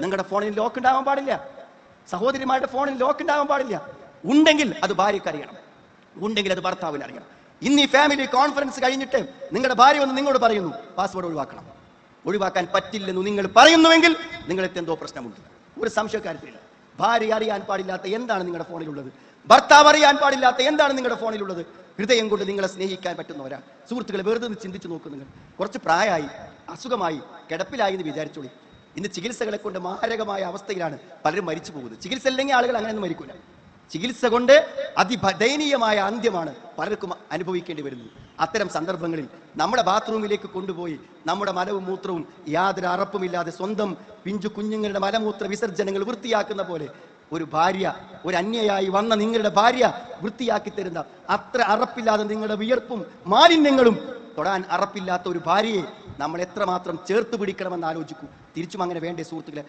നിങ്ങളുടെ ഫോണിൽ ലോക്ക് ഉണ്ടാവാൻ പാടില്ല. സഹോദരിമാരുടെ ഫോണിൽ ലോക്ക് ഉണ്ടാവാൻ പാടില്ല. ഉണ്ടെങ്കിൽ അത് ഭാര്യയ്ക്ക് അറിയണം. ഉണ്ടെങ്കിൽ അത് ഭർത്താവിന് അറിയണം. ഇന്ന് ഈ ഫാമിലി കോൺഫറൻസ് കഴിഞ്ഞിട്ട് നിങ്ങളുടെ ഭാര്യ വന്ന് നിങ്ങളോട് പറയുന്നു പാസ്വേഡ് ഒഴിവാക്കണം. ഒഴിവാക്കാൻ പറ്റില്ലെന്ന് നിങ്ങൾ പറയുന്നുവെങ്കിൽ നിങ്ങൾക്ക് എന്തോ പ്രശ്നമുണ്ട്. ഒരു സംശയക്കാരത്തില്ല. ഭാര്യ അറിയാൻ പാടില്ലാത്ത എന്താണ് നിങ്ങളുടെ ഫോണിലുള്ളത്? ഭർത്താവ് അറിയാൻ പാടില്ലാത്ത എന്താണ് നിങ്ങളുടെ ഫോണിലുള്ളത്? ഹൃദയം കൊണ്ട് നിങ്ങളെ സ്നേഹിക്കാൻ പറ്റുന്നവരാ സുഹൃത്തുക്കളെ വെറുതെ ചിന്തിച്ചു നോക്കുന്നു നിങ്ങൾ. കുറച്ച് പ്രായമായി അസുഖമായി കിടപ്പിലായി എന്ന് വിചാരിച്ചോളി. ഇന്ന് ചികിത്സകളെ കൊണ്ട് മാരകമായ അവസ്ഥയിലാണ് പലരും മരിച്ചു പോകുന്നത്. ചികിത്സ ഇല്ലെങ്കിൽ ആളുകൾ അങ്ങനെയൊന്നും മരിക്കൂല. ചികിത്സ കൊണ്ട് അതിദയനീയമായ അന്ത്യമാണ് പലർക്കും അനുഭവിക്കേണ്ടി വരുന്നത്. അത്തരം സന്ദർഭങ്ങളിൽ നമ്മുടെ ബാത്റൂമിലേക്ക് കൊണ്ടുപോയി നമ്മുടെ മലവും മൂത്രവും യാതൊരു അറപ്പുമില്ലാതെ സ്വന്തം പിഞ്ചു കുഞ്ഞുങ്ങളുടെ മലമൂത്ര വിസർജനങ്ങൾ വൃത്തിയാക്കുന്ന പോലെ ഒരു ഭാര്യ ഒരു അന്യയായി വന്ന നിങ്ങളുടെ ഭാര്യ വൃത്തിയാക്കി തരുന്ന അത്ര അറപ്പില്ലാതെ നിങ്ങളുടെ വിയർപ്പും മാലിന്യങ്ങളും തൊടാൻ അറപ്പില്ലാത്ത ഒരു ഭാര്യയെ നമ്മൾ എത്രമാത്രം ചേർത്ത് പിടിക്കണമെന്ന് ആലോചിക്കൂ. തിരിച്ചും അങ്ങനെ വേണ്ടേ സുഹൃത്തുക്കളെ?